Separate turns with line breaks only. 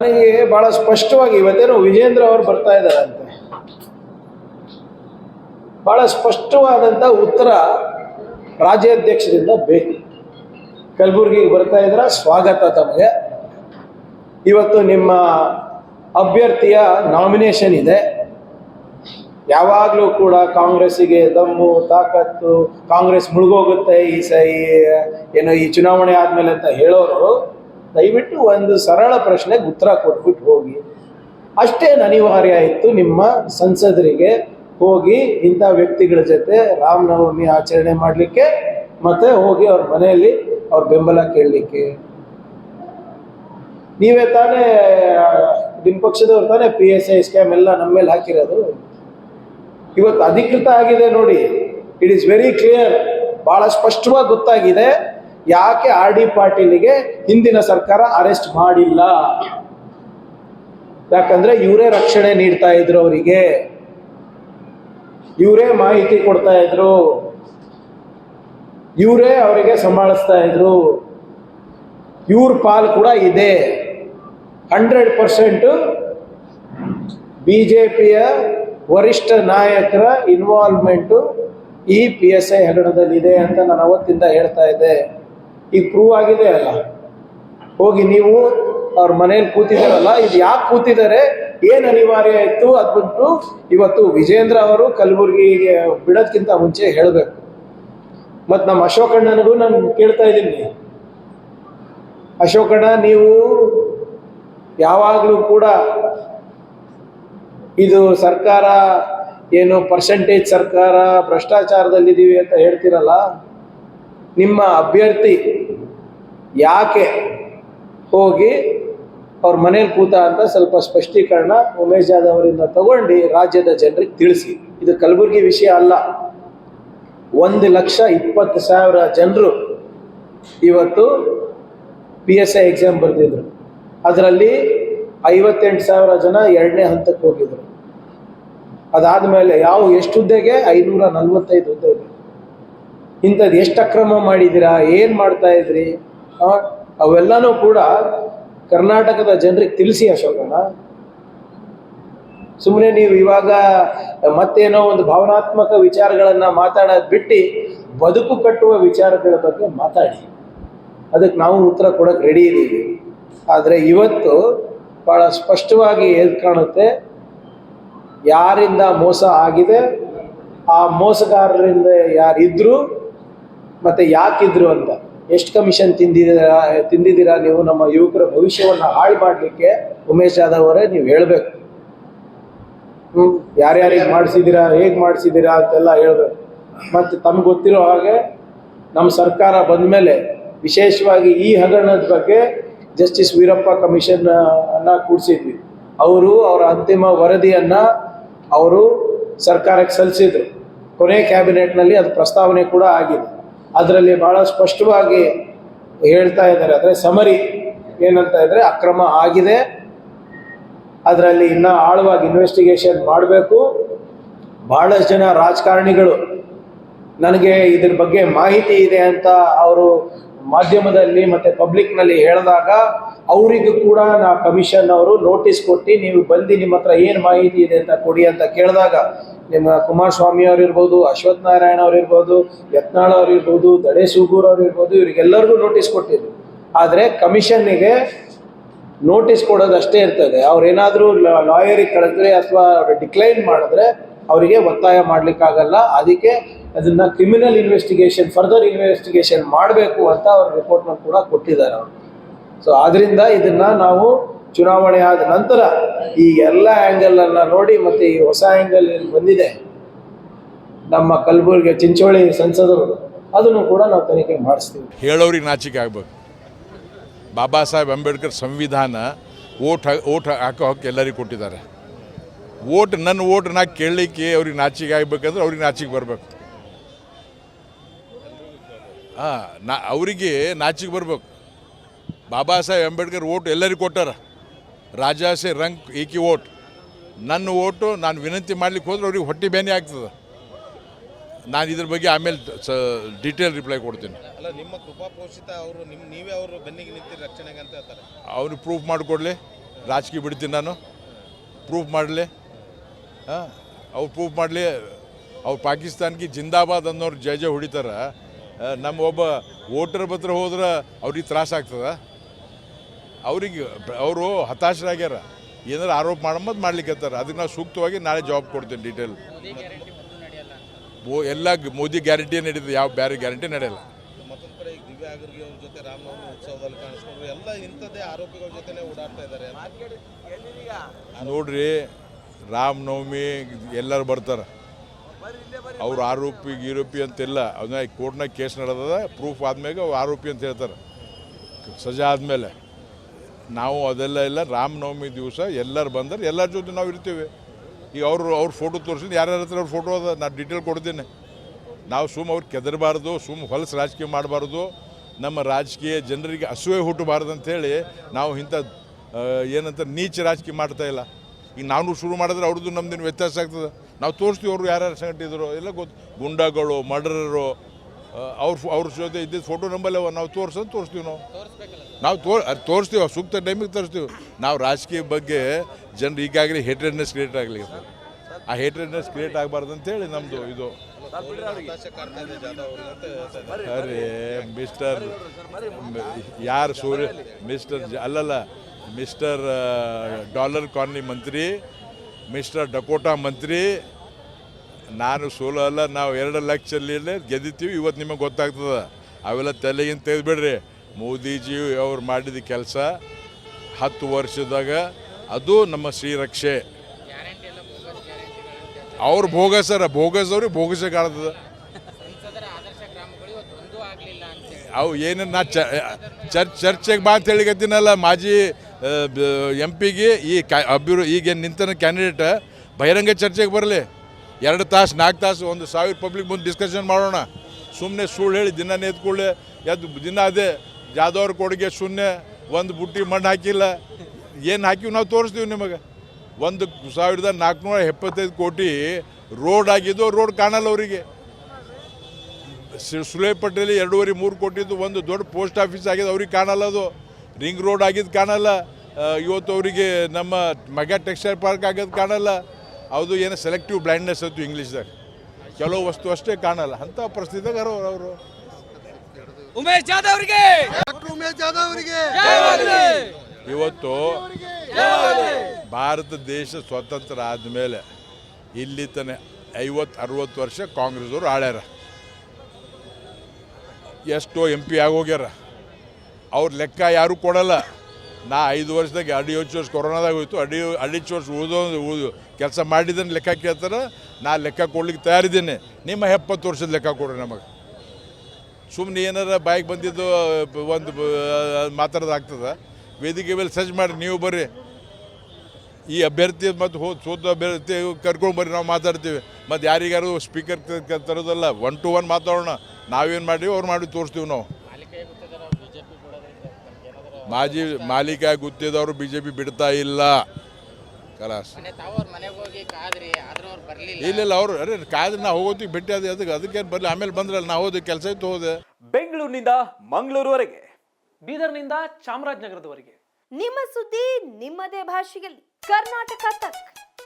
ನನಗೆ ಬಹಳ ಸ್ಪಷ್ಟವಾಗಿ ಇವತ್ತೇನೋ ವಿಜೇಂದ್ರ ಅವರು ಬರ್ತಾ ಇದ್ದಾರಂತೆ. ಬಹಳ ಸ್ಪಷ್ಟವಾದಂಥ ಉತ್ತರ ರಾಜ್ಯಾಧ್ಯಕ್ಷರಿಂದ ಬೇಕು. ಕಲಬುರಗಿಗೆ ಬರ್ತಾ ಇದ್ರ ಸ್ವಾಗತ ತಮಗೆ. ಇವತ್ತು ನಿಮ್ಮ ಅಭ್ಯರ್ಥಿಯ ನಾಮಿನೇಷನ್ ಇದೆ. ಯಾವಾಗಲೂ ಕೂಡ ಕಾಂಗ್ರೆಸ್ಸಿಗೆ ದಮ್ಮು, ತಾಕತ್ತು, ಕಾಂಗ್ರೆಸ್ ಮುಳುಗೋಗುತ್ತೆ ಈ ಸ ಏನೋ ಈ ಚುನಾವಣೆ ಆದಮೇಲೆ ಅಂತ ಹೇಳೋರು. ದಯವಿಟ್ಟು ಒಂದು ಸರಳ ಪ್ರಶ್ನೆಗೆ ಉತ್ತರ ಕೊಟ್ಬಿಟ್ಟು ಹೋಗಿ. ಅಷ್ಟೇನು ಅನಿವಾರ್ಯ ಇತ್ತು ನಿಮ್ಮ ಸಂಸದರಿಗೆ ಹೋಗಿ ಇಂಥ ವ್ಯಕ್ತಿಗಳ ಜೊತೆ ರಾಮನವಮಿ ಆಚರಣೆ ಮಾಡಲಿಕ್ಕೆ, ಮತ್ತೆ ಹೋಗಿ ಅವ್ರ ಮನೆಯಲ್ಲಿ ಅವ್ರ ಬೆಂಬಲ ಕೇಳಲಿಕ್ಕೆ. ನೀವೇ ತಾನೇ, ನಿಮ್ಮ ಪಕ್ಷದವ್ರು ತಾನೇ ಪಿ ಎಸ್ ಐ ಸ್ಕ್ಯಾಮ್ ಎಲ್ಲ ನಮ್ಮ ಮೇಲೆ ಹಾಕಿರೋದು. ಇವತ್ತು ಅಧಿಕೃತ ಆಗಿದೆ ನೋಡಿ. ಇಟ್ ಈಸ್ ವೆರಿ ಕ್ಲಿಯರ್ ಬಹಳ ಸ್ಪಷ್ಟವಾಗಿ ಗೊತ್ತಾಗಿದೆ. ಯಾಕೆ ಆರ್ ಡಿ ಪಾಟೀಲಿಗೆ ಹಿಂದಿನ ಸರ್ಕಾರ ಅರೆಸ್ಟ್ ಮಾಡಿಲ್ಲ? ಯಾಕಂದ್ರೆ ಇವರೇ ರಕ್ಷಣೆ ನೀಡ್ತಾ ಇದ್ರು ಅವರಿಗೆ. ಇವರೇ ಮಾಹಿತಿ ಕೊಡ್ತಾ ಇದ್ರು. ಇವರೇ ಅವರಿಗೆ ಸಂಭಾಳಿಸ್ತಾ ಇದ್ರು. ಇವ್ರ ಪಾಲ್ ಕೂಡ ಇದೆ. ಹಂಡ್ರೆಡ್ ಪರ್ಸೆಂಟ್ ಬಿ ವರಿಷ್ಠ ನಾಯಕರ ಇನ್ವಾಲ್ವ್ಮೆಂಟು ಈ ಪಿ ಎಸ್ ಐ ಹಗರಣದಲ್ಲಿದೆ ಅಂತ ನಾನು ಅವತ್ತಿಂದ ಹೇಳ್ತಾ ಇದ್ದೆ. ಈಗ ಪ್ರೂವ್ ಆಗಿದೆ ಅಲ್ಲ. ಹೋಗಿ ನೀವು ಅವ್ರ ಮನೇಲಿ ಕೂತಿದಾರಲ್ಲ ಇದು ಯಾಕೆ ಕೂತಿದ್ದಾರೆ? ಏನು ಅನಿವಾರ್ಯ ಇತ್ತು ಅದ್ಬಿಟ್ಟು ಇವತ್ತು ವಿಜೇಂದ್ರ ಅವರು ಕಲಬುರಗಿಗೆ ಬಿಡೋದ್ಕಿಂತ ಮುಂಚೆ ಹೇಳಬೇಕು. ಮತ್ತು ನಮ್ಮ ಅಶೋಕಣ್ಣನಿಗೂ ನಾನು ಕೇಳ್ತಾ ಇದ್ದೀನಿ. ಅಶೋಕಣ್ಣ ನೀವು ಯಾವಾಗಲೂ ಕೂಡ ಇದು ಸರ್ಕಾರ ಏನು ಪರ್ಸೆಂಟೇಜ್ ಸರ್ಕಾರ ಭ್ರಷ್ಟಾಚಾರದಲ್ಲಿದ್ದೀವಿ ಅಂತ ಹೇಳ್ತಿರಲ್ಲ ನಿಮ್ಮ ಅಭ್ಯರ್ಥಿ ಯಾಕೆ ಹೋಗಿ ಅವ್ರ ಮನೇಲಿ ಕೂತ ಅಂತ ಸ್ವಲ್ಪ ಸ್ಪಷ್ಟೀಕರಣ ಉಮೇಶ್ ಜಾಧವ್ ಅವರಿಂದ ತಗೊಂಡು ರಾಜ್ಯದ ಜನರಿಗೆ ತಿಳಿಸಿ. ಇದು ಕಲಬುರಗಿ ವಿಷಯ ಅಲ್ಲ. ಒಂದು ಲಕ್ಷ ಇಪ್ಪತ್ತು ಸಾವಿರ ಜನರು ಇವತ್ತು ಪಿ ಎಸ್ ಐ ಎಕ್ಸಾಮ್ ಬರೆದಿದ್ರು. ಅದರಲ್ಲಿ ಐವತ್ತೆಂಟು ಸಾವಿರ ಜನ ಎರಡನೇ ಹಂತಕ್ಕೆ ಹೋಗಿದ್ರು. ಅದಾದ ಮೇಲೆ ಯಾವ ಎಷ್ಟು ಹುದ್ದೆಗೆ ಐನೂರ ನಲ್ವತ್ತೈದು ಹುದ್ದೆಗೆ ಇಂಥದ್ದು ಎಷ್ಟು ಅಕ್ರಮ ಮಾಡಿದ್ದೀರಾ? ಏನು ಮಾಡ್ತಾ ಇದ್ರಿ? ಅವೆಲ್ಲನೂ ಕೂಡ ಕರ್ನಾಟಕದ ಜನರಿಗೆ ತಿಳಿಸಿ ಅಶೋಕಣ್ಣ. ಸುಮ್ಮನೆ ನೀವು ಇವಾಗ ಮತ್ತೇನೋ ಒಂದು ಭಾವನಾತ್ಮಕ ವಿಚಾರಗಳನ್ನು ಮಾತಾಡೋದು ಬಿಟ್ಟು ಬದುಕು ಕಟ್ಟುವ ವಿಚಾರಗಳ ಬಗ್ಗೆ ಮಾತಾಡಿ. ಅದಕ್ಕೆ ನಾವು ಉತ್ತರ ಕೊಡೋಕೆ ರೆಡಿ ಇದ್ದೀವಿ ಆದರೆ ಇವತ್ತು ಭಾಳ ಸ್ಪಷ್ಟವಾಗಿ ಎದ್ದು ಕಾಣುತ್ತೆ? ಯಾರಿಂದ ಮೋಸ ಆಗಿದೆ? ಆ ಮೋಸಗಾರರಿಂದ ಯಾರಿದ್ರು ಮತ್ತೆ ಯಾಕಿದ್ರು ಅಂತ. ಎಷ್ಟು ಕಮಿಷನ್ ತಿಂದಿದ್ದೀರಾ ತಿಂದಿದ್ದೀರಾ ನೀವು ನಮ್ಮ ಯುವಕರ ಭವಿಷ್ಯವನ್ನು ಹಾಳು ಮಾಡಲಿಕ್ಕೆ ಉಮೇಶ್ ಯಾದವ್ ಅವರೇ ನೀವು ಹೇಳಬೇಕು. ಹ್ಞೂ ಯಾರ್ಯಾರಿಗೆ ಮಾಡಿಸಿದ್ದೀರಾ ಹೇಗೆ ಮಾಡಿಸಿದ್ದೀರಾ ಅಂತೆಲ್ಲ ಹೇಳಬೇಕು. ಮತ್ತು ತಮ್ಗೆ ಗೊತ್ತಿರೋ ಹಾಗೆ ನಮ್ಮ ಸರ್ಕಾರ ಬಂದ ಮೇಲೆ ವಿಶೇಷವಾಗಿ ಈ ಹಗರಣದ ಬಗ್ಗೆ ಜಸ್ಟಿಸ್ ವೀರಪ್ಪ ಕಮಿಷನ್ ಅನ್ನ ಕೂಡಿಸಿದ್ವಿ. ಅವರು ಅವರ ಅಂತಿಮ ವರದಿಯನ್ನು ಅವರು ಸರ್ಕಾರಕ್ಕೆ ಸಲ್ಲಿಸಿದರು. ಕೊನೆ ಕ್ಯಾಬಿನೆಟ್ನಲ್ಲಿ ಅದು ಪ್ರಸ್ತಾವನೆ ಕೂಡ ಆಗಿದೆ. ಅದರಲ್ಲಿ ಬಹಳ ಸ್ಪಷ್ಟವಾಗಿ ಹೇಳ್ತಾ ಇದ್ದಾರೆ. ಅಂದರೆ ಸಮರಿ ಏನಂತ ಇದ್ರೆ ಅಕ್ರಮ ಆಗಿದೆ. ಅದರಲ್ಲಿ ಇನ್ನ ಆಳವಾಗಿ ಇನ್ವೆಸ್ಟಿಗೇಷನ್ ಮಾಡಬೇಕು. ಬಹಳಷ್ಟು ಜನ ರಾಜಕಾರಣಿಗಳು ನನಗೆ ಇದ್ರ ಬಗ್ಗೆ ಮಾಹಿತಿ ಇದೆ ಅಂತ ಅವರು ಮಾಧ್ಯಮದಲ್ಲಿ ಮತ್ತೆ ಪಬ್ಲಿಕ್ನಲ್ಲಿ ಹೇಳಿದಾಗ ಅವರಿಗೂ ಕೂಡ ನಾ ಕಮಿಷನ್ ಅವರು ನೋಟಿಸ್ ಕೊಟ್ಟು ನೀವು ಬಂದು ನಿಮ್ಮ ಹತ್ರ ಏನು ಮಾಹಿತಿ ಇದೆ ಅಂತ ಕೊಡಿ ಅಂತ ಕೇಳಿದಾಗ ನಿಮ್ಮ ಕುಮಾರಸ್ವಾಮಿ ಅವರಿರ್ಬೋದು, ಅಶ್ವಥ್ ನಾರಾಯಣ ಅವರಿರ್ಬೋದು, ಯತ್ನಾಳ್ ಅವ್ರು ಇರ್ಬೋದು ದಡೆ ಸೂಗೂರ್ ಅವ್ರು ಇರ್ಬೋದು ಇವರಿಗೆಲ್ಲರಿಗೂ ನೋಟಿಸ್ ಕೊಟ್ಟಿದ್ರು. ಆದರೆ ಕಮಿಷನ್ನಿಗೆ ನೋಟಿಸ್ ಕೊಡೋದು ಅಷ್ಟೇ ಇರ್ತದೆ. ಅವ್ರೇನಾದರೂ ಲಾಯರಿಗೆ ಕಳೆದ್ರೆ ಅಥವಾ ಡಿಕ್ಲೈನ್ ಮಾಡಿದ್ರೆ ಅವರಿಗೆ ಒತ್ತಾಯ ಮಾಡ್ಲಿಕ್ಕಾಗಲ್ಲ. ಅದಕ್ಕೆ ಅದನ್ನ ಕ್ರಿಮಿನಲ್ ಇನ್ವೆಸ್ಟಿಗೇಷನ್ ಫರ್ದರ್ ಇನ್ವೆಸ್ಟಿಗೇಷನ್ ಮಾಡಬೇಕು ಅಂತ ಅವ್ರ ರಿಪೋರ್ಟ್ನ ಕೂಡ ಕೊಟ್ಟಿದ್ದಾರೆ ಅವರು. ಸೊ ಆದ್ದರಿಂದ ಇದನ್ನ ನಾವು ಚುನಾವಣೆ ಆದ ನಂತರ ಈ ಎಲ್ಲ ಆ್ಯಂಗಲ್ ಅನ್ನ ನೋಡಿ ಮತ್ತೆ ಈ ಹೊಸ ಆ್ಯಂಗಲ್ ಬಂದಿದೆ. ನಮ್ಮ ಕಲಬುರಗಿ ಚಿಂಚೋಳಿ ಸಂಸದರು ಅದನ್ನು ಕೂಡ ನಾವು ತನಿಖೆ ಮಾಡಿಸ್ತೀವಿ.
ಹೇಳೋರಿಗೆ ನಾಚಿಕೆ ಆಗ್ಬೇಕು. ಬಾಬಾ ಸಾಹೇಬ್ ಅಂಬೇಡ್ಕರ್ ಸಂವಿಧಾನ ಓಟ್ ಓಟ್ ಹಾಕೋ ಹಾಕಿ ಎಲ್ಲರಿಗೂ ಕೊಟ್ಟಿದ್ದಾರೆ. ಓಟ್, ನನ್ನ ಓಟ್ ನಾ ಕೇಳಲಿಕ್ಕೆ ಅವ್ರಿಗೆ ನಾಚಿಕೆ ಆಗ್ಬೇಕಂದ್ರೆ ಅವ್ರಿಗೆ ನಾಚಿಕೆ ಬರಬೇಕು. ಹಾಂ, ನಾ, ಅವರಿಗೆ ನಾಚಿಕೆ ಬರಬೇಕು. ಬಾಬಾ ಸಾಹೇಬ್ ಅಂಬೇಡ್ಕರ್ ಓಟ್ ಎಲ್ಲರಿಗೂ ಕೊಟ್ಟಾರ. ರಾಜಾ ರಂಕ್ ರಂಗ್ ಏಕಿ ಓಟ್. ನನ್ನ ಓಟು ನಾನು ವಿನಂತಿ ಮಾಡ್ಲಿಕ್ಕೆ ಹೋದ್ರೆ ಅವ್ರಿಗೆ ಹೊಟ್ಟೆ ಬೇನೆ ಆಗ್ತದೆ. ನಾನು ಇದ್ರ ಬಗ್ಗೆ ಆಮೇಲೆ ಸ ಡೀಟೇಲ್ ರಿಪ್ಲೈ ಕೊಡ್ತೀನಿ.
ಅಲ್ಲ ನಿಮ್ಮ ಕೃಪಾಪೋಷಿತ ಅವರು ನಿಮ್ಮ ನೀವೇ ಅವರು ಬೆನ್ನಿಗೆ ನಿಂತಿರಿ ರಕ್ಷಣೆಗೆ ಅಂತ ಹೇಳ್ತಾರೆ.
ಅವ್ರು ಪ್ರೂಫ್ ಮಾಡಿಕೊಡ್ಲಿ. ರಾಜಕೀಯ ಬಿಡ್ತೀನಿ ನಾನು. ಪ್ರೂಫ್ ಮಾಡಲಿ. ಹಾಂ ಅವ್ರು ಪ್ರೂಫ್ ಮಾಡಲಿ. ಅವ್ರು ಪಾಕಿಸ್ತಾನ್ಗೆ ಜಿಂದಾಬಾದ್ ಅನ್ನೋರು ಜಯ ಜಯ ಹೊಡಿತಾರೆ. ನಮ್ಮ ಒಬ್ಬ ವೋಟರ್ ಹತ್ರ ಹೋದ್ರೆ ಅವ್ರಿಗೆ ತ್ರಾಸ ಆಗ್ತದ. ಅವ್ರಿಗೆ ಅವರು ಹತಾಶರಾಗ್ಯಾರ. ಏನಾರು ಆರೋಪ ಮಾಡಂಬದು ಮಾಡ್ಲಿಕ್ಕತ್ತಾರ. ಅದಕ್ಕೆ ನಾವು ಸೂಕ್ತವಾಗಿ ನಾಳೆ ಜವಾಬ್ ಕೊಡ್ತೀನಿ ಡೀಟೇಲ್ ಓ ಎಲ್ಲ ಮೋದಿ ಗ್ಯಾರಂಟಿ ನಡೀತದೆ. ಯಾವ ಬೇರೆ ಗ್ಯಾರಂಟಿ ನಡೆಯಲ್ಲ.
ಮತ್ತೊಂದು ಕಡೆ ಈಗ ದಿವ್ಯಾ ಆಗುರ್ಗಿ ಅವ್ರ ಜೊತೆ ರಾಮನವಮಿ ಉತ್ಸವದಲ್ಲಿ ಕಾಣಿಸ್ಕೊಂಡ್ರು. ಎಲ್ಲ ಇಂಥದ್ದೇ ಆರೋಪಿಗಳ ಜೊತೆನೇ ಓಡಾಡ್ತಾ ಇದ್ದಾರೆ.
ನೋಡ್ರಿ ರಾಮನವಮಿ ಎಲ್ಲರೂ ಬರ್ತಾರೆ. ಅವ್ರು ಆರೋಪಿ ಗೀರೋಪಿ ಅಂತೆಲ್ಲ. ಅದನ್ನ ಕೋರ್ಟ್ನಾಗ ಕೇಸ್ ನಡೆದ ಪ್ರೂಫ್ ಆದ್ಮೇಲೆ ಅವ್ರು ಆರೋಪಿ ಅಂತ ಹೇಳ್ತಾರೆ. ಸಜಾ ಆದಮೇಲೆ. ನಾವು ಅದೆಲ್ಲ ಇಲ್ಲ, ರಾಮನವಮಿ ದಿವಸ ಎಲ್ಲರು ಬಂದರೆ ಎಲ್ಲರ ಜೊತೆ ನಾವು ಇರ್ತೀವಿ. ಈಗ ಅವರು, ಅವ್ರ ಫೋಟೋ ತೋರಿಸಿದ್ರು ಯಾರ್ಯಾರ ಹತ್ರ ಅವ್ರ ಫೋಟೋ ಅದ ನಾನು ಡೀಟೇಲ್ ಕೊಡ್ತೀನಿ. ನಾವು ಸುಮ್ ಅವ್ರು ಕೆದರಬಾರ್ದು ಸುಮ್ಮ ಹೊಲಸು ರಾಜಕೀಯ ಮಾಡಬಾರ್ದು. ನಮ್ಮ ರಾಜಕೀಯ ಜನರಿಗೆ ಅಸೂಯೆ ಹುಟ್ಟಬಾರ್ದು ಅಂಥೇಳಿ ನಾವು ಇಂಥ ಏನಂತ ನೀಚ ರಾಜಕೀಯ ಮಾಡ್ತಾ ಇಲ್ಲ. ಈಗ ನಾವು ಶುರು ಮಾಡಿದ್ರೆ ಅವ್ರದ್ದು ನಮ್ದೇನು ವ್ಯತ್ಯಾಸ ಆಗ್ತದೆ. ನಾವು ತೋರಿಸ್ತೀವಿ ಅವರು ಯಾರ್ಯಾರು ಸಂಘಟಿದ್ರು ಎಲ್ಲ ಗೊತ್ತು. ಗುಂಡಾಗಳು ಮರ್ಡರರು ಅವ್ರ ಅವ್ರ ಜೊತೆ ಇದ್ದಿದ್ದು ಫೋಟೋ ನಂಬರ್ ಅವ ನಾವು ತೋರ್ಸೋದು ತೋರಿಸ್ತೀವಿ ನಾವು. ನಾವು ತೋ ಅದು ತೋರಿಸ್ತೀವಿ ಸೂಕ್ತ ಟೈಮಿಗೆ ತೋರಿಸ್ತೀವಿ. ನಾವು ರಾಜಕೀಯ ಬಗ್ಗೆ ಜನರು ಈಗಾಗಲೇ ಹೇಟ್ರೆಡ್ನೆಸ್ ಕ್ರಿಯೇಟ್ ಆಗಲಿ ಆ ಹೇಟ್ರೆಡ್ನೆಸ್ ಕ್ರಿಯೇಟ್ ಆಗಬಾರ್ದು ಅಂತೇಳಿ ನಮ್ಮದು ಇದು. ಅರೇ ಮಿಸ್ಟರ್ ಯಾರು ಸೂರ್ಯ ಮಿಸ್ಟರ್ ಅಲ್ಲಲ್ಲ ಮಿಸ್ಟರ್ ಡಾಲರ್ ಕಾಲನಿ ಮಂತ್ರಿ ಮಿಸ್ಟರ್ ಡಕೋಟಾ ಮಂತ್ರಿ ನಾನು ಸೋಲೋ ಅಲ್ಲ, ನಾವು ಎರಡು ಲಕ್ಷಲ್ಲಿ ಗೆದ್ದಿತೀವಿ ಇವತ್ತು ನಿಮಗೆ ಗೊತ್ತಾಗ್ತದ. ಅವೆಲ್ಲ ತಲೆಗಿಂತ ತೆಗೆದುಬಿಡ್ರಿ ಮೋದಿಜಿ ಅವ್ರು ಮಾಡಿದ ಕೆಲಸ ಹತ್ತು ವರ್ಷದಾಗ ಅದು ನಮ್ಮ ಶ್ರೀರಕ್ಷೆ. ಅವ್ರು ಭೋಗಸರ ಭೋಗಸ್ ಅವ್ರಿಗೆ ಭೋಗಸ ಕಾಣ್ತದೆ. ಅವು ಏನೇನು ನಾ ಚರ್ಚ್ ಚರ್ಚೆಗೆ ಬಾ ಅಂತ ಹೇಳಿಕತ್ತೀನಲ್ಲ ಮಾಜಿ ಎಂ ಪಿಗೆ ಈ ಕ್ಯಾ ಅಭಿವೃದ್ಧಿ ಈಗ ನಿಂತನ ಕ್ಯಾಂಡಿಡೇಟ್ ಬಹಿರಂಗ ಚರ್ಚೆಗೆ ಬರಲಿ. ಎರಡು ತಾಸು, ನಾಲ್ಕು ತಾಸು, ಒಂದು ಸಾವಿರ ಪಬ್ಲಿಕ್ ಮುಂದೆ ಡಿಸ್ಕಷನ್ ಮಾಡೋಣ. ಸುಮ್ಮನೆ ಸುಳ್ಳು ಹೇಳಿ, ದಿನ ನೆತ್ಕೊಳ್ಳೆ ಎದ್ದು ದಿನ ಅದೇ ಜಾದವ್ರ ಕೊಡುಗೆ ಶೂನ್ಯ, ಒಂದು ಬುಟ್ಟಿ ಮಣ್ಣು ಹಾಕಿಲ್ಲ. ಏನು ಹಾಕಿವಿ ನಾವು ತೋರಿಸ್ತೀವಿ ನಿಮಗೆ. ಒಂದು ಸಾವಿರದ ನಾಲ್ಕುನೂರ ಎಪ್ಪತ್ತೈದು ಕೋಟಿ ರೋಡ್ ಆಗಿದ್ದು, ರೋಡ್ ಕಾಣಲ್ಲ ಅವರಿಗೆ. ಸುಲೇಪಟ್ಟೆಯಲ್ಲಿ ಎರಡೂವರೆ ಮೂರು ಕೋಟಿದ್ದು ಒಂದು ದೊಡ್ಡ ಪೋಸ್ಟ್ ಆಫೀಸ್ ಆಗಿದೆ ಅವ್ರಿಗೆ ಕಾಣಲ್ಲ ಅದು. ರಿಂಗ್ ರೋಡ್ ಆಗಿದ್ದು ಕಾಣಲ್ಲ. ಇವತ್ತು ಅವರಿಗೆ ನಮ್ಮ ಮೆಗಾ ಟೆಕ್ಸ್ಟೈಲ್ ಪಾರ್ಕ್ ಆಗೋದು ಕಾಣಲ್ಲ. ಅದು ಏನು ಸೆಲೆಕ್ಟಿವ್ ಬ್ಲೈಂಡ್ನೆಸ್ ಅದು ಇಂಗ್ಲೀಷ್ದಾಗ ಕೆಲವು ವಸ್ತು ಅಷ್ಟೇ ಕಾಣಲ್ಲ. ಅಂಥ ಪರಿಸ್ಥಿತಿದಾಗ ಅವರು ಅವರು
ಉಮೇಶ್ ಜಾಧವ್ ಅವರಿಗೆ!
ಇವತ್ತು ಭಾರತ ದೇಶ ಸ್ವತಂತ್ರ ಆದಮೇಲೆ ಇಲ್ಲಿ ತನ ಐವತ್ತು ಅರವತ್ತು ವರ್ಷ ಕಾಂಗ್ರೆಸ್ದವ್ರು ಆಳ್ಯಾರ. ಎಷ್ಟೋ ಎಂ ಪಿ ಆಗೋಗ್ಯಾರ. ಅವ್ರ ಲೆಕ್ಕ ಯಾರು ಕೊಡಲ್ಲ. ನಾ ಐದು ವರ್ಷದಾಗ ಅಡಿ ಹಚ್ಚು ವರ್ಷ ಕೊರೋನಾದಾಗ ಹೋಯ್ತು. ಅಡಿ ಅಡಿಚು ವರ್ಷ ಉಳಿದೋ ಉಳಿದು ಕೆಲಸ ಮಾಡಿದ್ದನ್ನು ಲೆಕ್ಕ ಕೇಳ್ತಾರೆ. ನಾ ಲೆಕ್ಕ ಕೊಡ್ಲಿಕ್ಕೆ ತಯಾರಿದ್ದೀನಿ. ನಿಮ್ಮ ಎಪ್ಪತ್ತು ವರ್ಷದ ಲೆಕ್ಕ ಕೊಡ್ರಿ ನಮಗೆ. ಸುಮ್ಮನೆ ಏನಾರ ಬಾಯಿಗೆ ಬಂದಿದ್ದು, ಒಂದು ಮಾತಾಡೋದಾಗ್ತದೆ ವೇದಿಕೆ ಮೇಲೆ ಸರ್ಚ್ ಮಾಡಿ ನೀವು ಬರ್ರಿ. ಈ ಅಭ್ಯರ್ಥಿ ಮತ್ತು ಹೋದ ಸೋತ ಅಭ್ಯರ್ಥಿ ಕರ್ಕೊಂಡು ಬರ್ರಿ, ನಾವು ಮಾತಾಡ್ತೀವಿ. ಮತ್ತು ಯಾರಿಗಾರು ಸ್ಪೀಕರ್ ತರೋದಲ್ಲ ಒನ್ ಟು ಒನ್ ಮಾತಾಡೋಣ. ನಾವೇನು ಮಾಡಿ ಅವ್ರು ಮಾಡಿ ತೋರಿಸ್ತೀವಿ ನಾವು. ಮಾಜಿ ಮಾಲೀಕ ಗುತ್ತಿದವರು ಬಿ ಜೆ ಪಿ ಬಿಡ್ತಾ ಇಲ್ಲ. ಕಲಾಸ್
ಮನೆ ತಾವು ಅವ್ರ ಮನೆಗೆ ಹೋಗಿ ಕಾದ್ರಿ ಆದ್ರೂ ಅವ್ರು ಬರಲಿಲ್ಲ.
ಇಲ್ಲ ಇಲ್ಲ ಅವರು ಅರೆ ಕಾದ್ರೆ ನಾವು ಹೋಗೋತಿಗೆ ಭೇಟಿ ಅದು ಅದಕ್ಕೆ ಅದಕ್ಕೇನು ಬರಲಿ ಆಮೇಲೆ ಬಂದ್ರಲ್ಲ ನಾವು ಹೋದ ಕೆಲಸ ಇತ್ತು ಹೋದೆ.
ಬೆಂಗಳೂರಿನಿಂದ ಮಂಗಳೂರುವರೆಗೆ ಬೀದರ್ನಿಂದ ಚಾಮರಾಜನಗರದವರೆಗೆ.
ನಿಮ್ಮ ಸುದ್ದಿ ನಿಮ್ಮದೇ ಭಾಷೆಯಲ್ಲಿ ಕರ್ನಾಟಕ ತಕ್